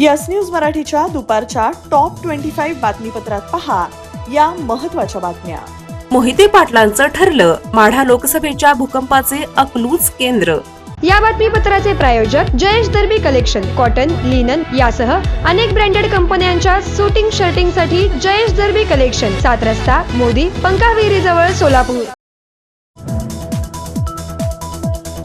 Yes news मराठीच्या दुपारच्या top twenty five बातमीपत्रात पहा या महत्त्वाच्या बातम्या. मोहिते पाटलांचं ठरलं माढा लोकसभेच्या भूकंपाचे अकलूज केंद्र. या बातमीपत्राचे प्रायोजक Jayesh Darbi collection cotton linen यासह अनेक ब्रँडेड कंपन्यांच्या सुटिंग शर्टिंगसाठी जयेश दर्बी कलेक्शन सात रस्ता मोदी पंकाविहिरी जवळ सोलापूर.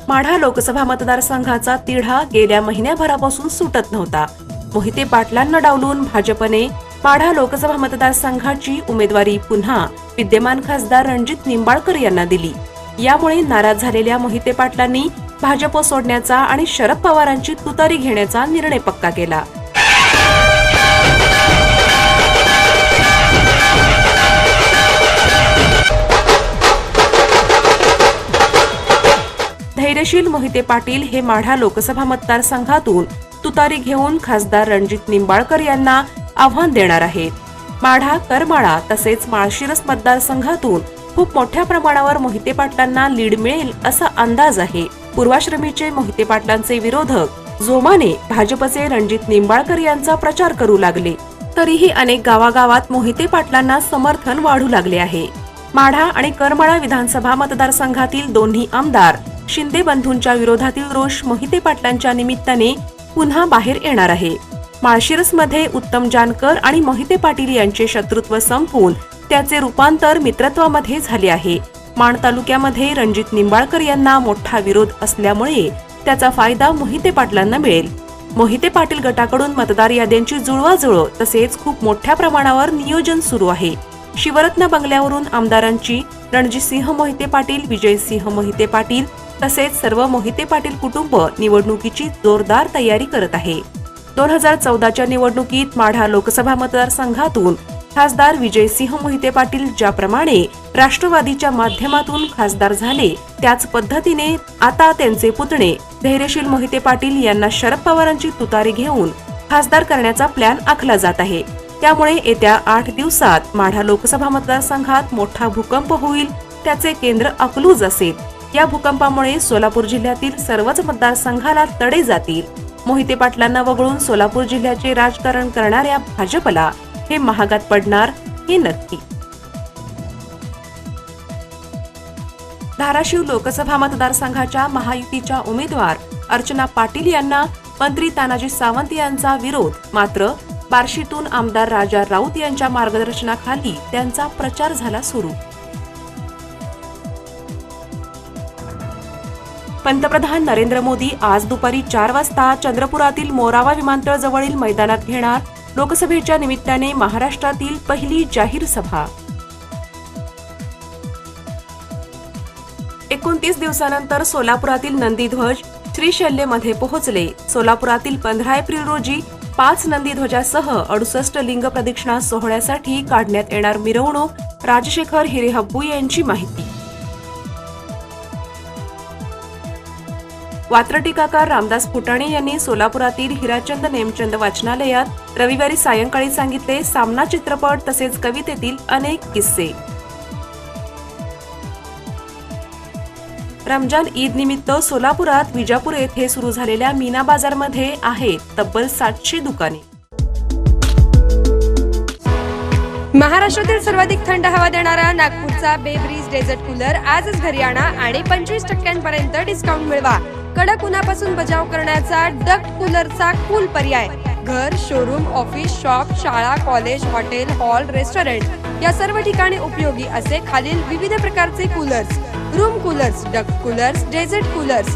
माढा लोकसभा मतदारसंघाचा तिढा गेल्या महिन्याभरापासून सुटत नव्हता. मोहिते पाटलांना डावलून भाजपने माढा लोकसभा मतदारसंघाची उमेदवारी पुन्हा विद्यमान खासदार रणजित निंबाळकर यांना दिली. यामुळे नाराज झालेल्या मोहिते पाटलांनी भाजप सोडण्याचा आणि शरद पवारांची तुतारी घेण्याचा निर्णय पक्का केला. धैर्यशील मोहिते पाटील हे माढा लोकसभा मतदारसंघातून तुतारी घेऊन खासदार रणजित निंबाळकर यांना आव्हान देणार आहेत माढा करमाळा तसेच माळशिरस मतदारसंघातून खूप मोठ्या प्रमाणावर मोहिते पाटलांना लीड मिळेल असा अंदाज आहे. पूर्वाश्रमीचे मोहिते पाटलांचे विरोधक जोमाने भाजपचे रणजित निंबाळकर यांचा प्रचार करू लागले. तरीही अनेक गावागावात मोहिते पाटलांना समर्थन वाढू लागले आहे. माढा आणि करमाळा विधानसभा मतदारसंघातील दोन्ही आमदार शिंदे बंधूंच्या विरोधातील रोष मोहिते पाटलांच्या निमित्ताने पुन्हा बाहेर येणार आहे. माळशिरसमध्ये उत्तम जानकर आणि मोहिते पाटील यांचे शत्रुत्व संपून त्याचे रूपांतर मित्रत्वामध्ये झाले आहे. माण तालुक्यामध्ये रणजित निंबाळकर यांना मोठा विरोध असल्यामुळे त्याचा फायदा मोहिते पाटलांना मिळेल. मोहिते पाटील गटाकडून मतदार याद्यांची जुळवाजुळव तसेच खूप मोठ्या प्रमाणावर नियोजन सुरू आहे. शिवरत्न बंगल्यावरून आमदारांची रणजितसिंह मोहिते पाटील विजयसिंह मोहिते पाटील तसेच सर्व मोहिते पाटील कुटुंब निवडणुकीची जोरदार तयारी करत आहे. दोन हजार चौदाच्या निवडणुकीत माढा लोकसभा मतदारसंघातून खासदार विजयसिंह मोहिते पाटील ज्याप्रमाणे राष्ट्रवादीच्या माध्यमातून खासदार झाले त्याच पद्धतीने आता त्यांचे पुतणे धैर्यशील मोहिते पाटील यांना शरद पवारांची तुतारी घेऊन खासदार करण्याचा प्लॅन आखला जात आहे. त्यामुळे येत्या आठ दिवसात माढा लोकसभा मतदारसंघात मोठा भूकंप होईल त्याचे केंद्र अकलूज असेल. या भूकंपामुळे सोलापूर जिल्ह्यातील सर्वच मतदारसंघाला तडे जातील. मोहिते पाटलांना वगळून सोलापूर जिल्ह्याचे राजकारण करणाऱ्या भाजपला हे महागात पडणार हे नक्की. धाराशिव लोकसभा मतदारसंघाच्या महायुतीच्या उमेदवार अर्चना पाटील यांना मंत्री तानाजी सावंत यांचा विरोध मात्र बार्शीतून आमदार राजा राऊत यांच्या मार्गदर्शनाखाली त्यांचा प्रचार झाला सुरू. पंतप्रधान नरेंद्र मोदी आज दुपारी चार वाजता चंद्रपुरातील मोरावा विमानतळ जवळील मैदानात घेणार लोकसभेच्या निमित्ताने महाराष्ट्रातील पहिली जाहीर सभा. एकोणतीस दिवसानंतर सोलापुरातील नंदीध्वज श्रीशल्यमध्ये पोहोचले. सोलापुरातील पंधरा एप्रिल रोजी पाच नंदीध्वजासह अडुसष्ट लिंग प्रदक्षिणा सोहळ्यासाठी काढण्यात येणार मिरवणूक राजशेखर हिरेहब्बू यांची माहिती. वात्र टीकाकार रामदास फुटाणे यांनी सोलापुरातील हिराचंद नेमचंद वाचनालयात रविवारी सायंकाळी सांगितले सामना चित्रपट तसेच कवितेतील अनेक किस्से. रमजान ईद निमित्त सोलापुरात विजापूर येथे सुरू झालेल्या मीना बाजारमध्ये आहेत तब्बल सातशे दुकाने. महाराष्ट्रातील सर्वाधिक थंड हवा देणारा नागपूरचा बेब्रीज डेझर्ट कूलर आजच घरी आणा आणि पंचवीस टक्क्यांपर्यंत डिस्काउंट मिळवा. कडक उन्हापासून बचाव करण्याचा डक कूलरचा कूल पर्याय. घर शोरूम ऑफिस शॉप शाळा कॉलेज हॉटेल हॉल रेस्टॉरंट या सर्व ठिकाणी उपयोगी असे खालील विविध प्रकारचे coolers room coolers duct coolers desert coolers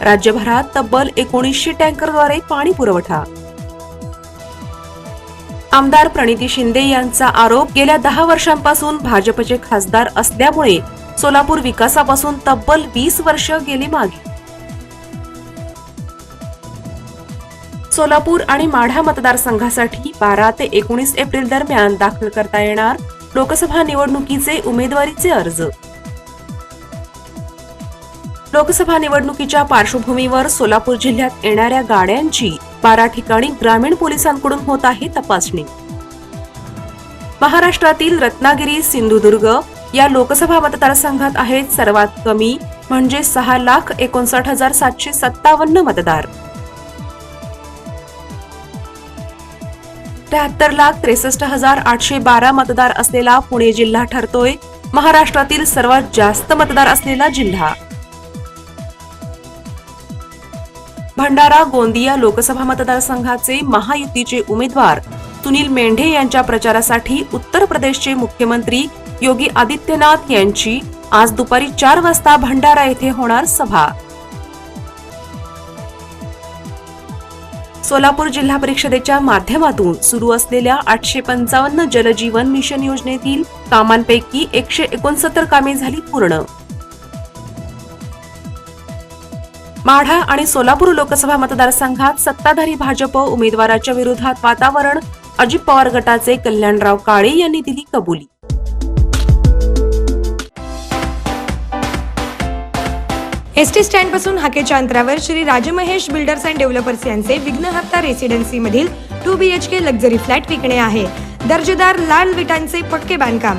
राज्यभरात तब्बल एकोणीसशे टँकरद्वारे पाणी पुरवठा. आमदार प्रणिती शिंदे यांचा आरोप गेल्या दहा वर्षांपासून भाजपचे खासदार असल्यामुळे सोलापूर विकासापासून तब्बल वीस वर्ष गेली मागे. सोलापूर आणि माढा मतदारसंघासाठी बारा ते एकोणीस एप्रिल दरम्यान दाखल करता येणार लोकसभा निवडणुकीचे उमेदवारीचे अर्ज. लोकसभा निवडणुकीच्या पार्श्वभूमीवर सोलापूर जिल्ह्यात येणाऱ्या गाड्यांची बारा ठिकाणी ग्रामीण पोलिसांकडून होत आहे तपासणी. महाराष्ट्रातील रत्नागिरी सिंधुदुर्ग या लोकसभा मतदारसंघात आहेत सर्वात कमी म्हणजे सहा लाख एकोणसाठ हजार सातशे सत्तावन्न मतदार. त्र्याहत्तर लाख त्रेसष्ट हजार आठशे बारा मतदार असलेला पुणे जिल्हा ठरतोय. महाराष्ट्रातील सर्वात जास्त मतदार असलेला जिल्हा. भंडारा गोंदिया लोकसभा मतदारसंघाचे महायुतीचे उमेदवार सुनील मेंढे यांच्या प्रचारासाठी उत्तर प्रदेशचे मुख्यमंत्री योगी आदित्यनाथ यांची आज दुपारी चार वाजता भंडारा येथे होणार सभा. सोलापूर जिल्हा परिषदेच्या माध्यमातून सुरू असलेल्या आठशे पंचावन्न जलजीवन मिशन योजनेतील कामांपैकी एकशे एकोणसत्तर कामे झाली पूर्ण. माढा आणि सोलापूर लोकसभा मतदारसंघात सत्ताधारी भाजप उमेदवाराच्या विरोधात वातावरण अजित पवार गटाचे कल्याणराव काळे यांनी दिली कबुली. एस टी स्टँडपासून हाकेच्या अंतरावर Shri Rajmahesh builders and developers यांचे विघ्नहर्ता रेसिडेन्सी मधील two B H K luxury flat विकणे आहे. दर्जेदार लाल विटांचे पक्के बांधकाम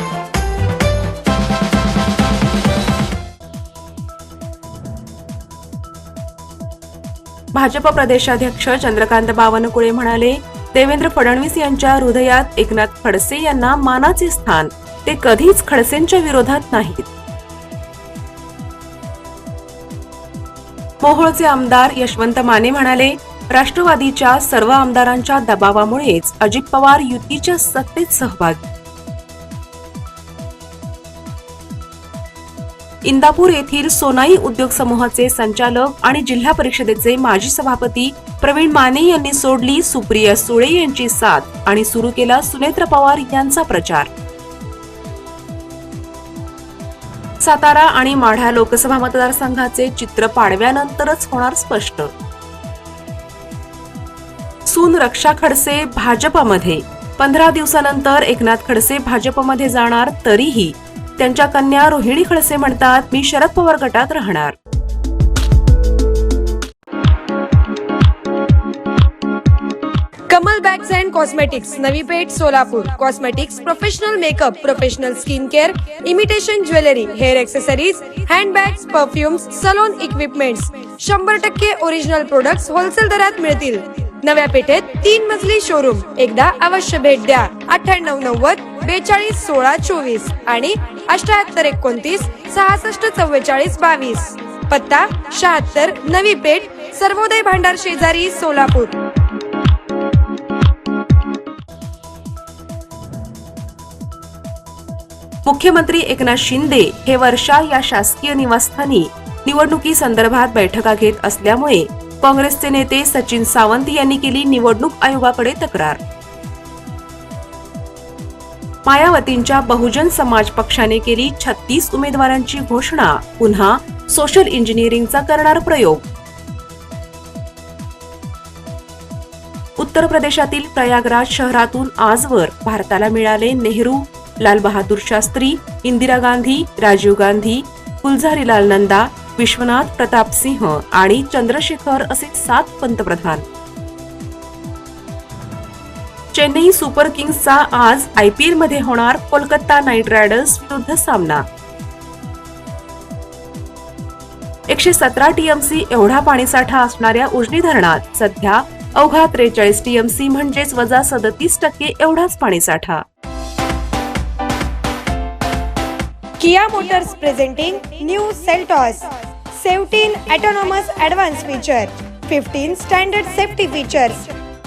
भाजप प्रदेशाध्यक्ष चंद्रकांत बावनकुळे म्हणाले देवेंद्र फडणवीस यांच्या हृदयात एकनाथ खडसे यांना मानाचे स्थान. ते कधीच खडसेंच्या विरोधात नाहीत. मोहोळचे आमदार यशवंत माने म्हणाले राष्ट्रवादीच्या सर्व आमदारांच्या दबावामुळेच अजित पवार युतीच्या सत्तेत सहभागी इंदापूर येथील सोनाई उद्योग समूहाचे संचालक आणि जिल्हा परिषदेचे माजी सभापती प्रवीण माने यांनी सोडली सुप्रिया सुळे यांची साथ आणि सुरू केला सुनेत्र पवार यांचा प्रचार. सातारा आणि माढा लोकसभा मतदारसंघाचे चित्र पाडव्यानंतरच होणार स्पष्ट. सून रक्षा खडसे भाजपमध्ये. पंधरा दिवसानंतर एकनाथ खडसे भाजपमध्ये जाणार तरीही. त्यांच्या कन्या रोहिणी खडसे म्हणतात मी शरद पवार गटात राहणार. Kamal bags and cosmetics Navi Peth Solapur. Cosmetics professional makeup professional skin care imitation jewellery hair accessories handbags perfumes salon equipments शंभर टक्के ओरिजिनल प्रोडक्ट्स होलसेल दरात मिळतील. नव्या पेठेत तीन मजली शोरूम एकदा अवश्य भेट द्या. अठ्ठ्याण्णव नव्वद बेचाळीस सोळा चोवीस आणि अठ्याहत्तर एकोणतीस सहासष्ट चव्वेचाळीस बावीस. पत्ता शहात्तर नवी पेठ सर्वोदय भांडार शेजारी सोलापूर. मुख्यमंत्री एकनाथ शिंदे हे वर्षा या शासकीय निवासस्थानी निवडणुकी संदर्भात बैठका घेत असल्यामुळे काँग्रेसचे नेते सचिन सावंत यांनी केली निवडणूक आयोगाकडे तक्रार. मायावतींच्या बहुजन समाज पक्षाने केली छत्तीस उमेदवारांची घोषणा. पुन्हा सोशल इंजिनिअरिंगचा करणार प्रयोग. उत्तर प्रदेशातील प्रयागराज शहरातून आजवर भारताला मिळाले नेहरू लाल बहादूर शास्त्री इंदिरा गांधी राजीव गांधी गुलझारीलाल नंदा विश्वनाथ प्रताप सिंह आणि चंद्रशेखर असे सात पंतप्रधान. चेन्नई सुपर किंग्सचा आज आय पी मध्ये होणार कोलकाता नाईट रायडर्स विरुद्ध सामना. एकशे सतरा टीएमसी एवढा पाणीसाठा असणाऱ्या उजनी धरणात सध्या अवघा त्रेचाळीस टीएमसी म्हणजेच वजा सदतीस टक्के एवढाच पाणीसाठा. Kia Motors presenting new Seltos. Seventeen autonomous advance feature fifteen standard safety features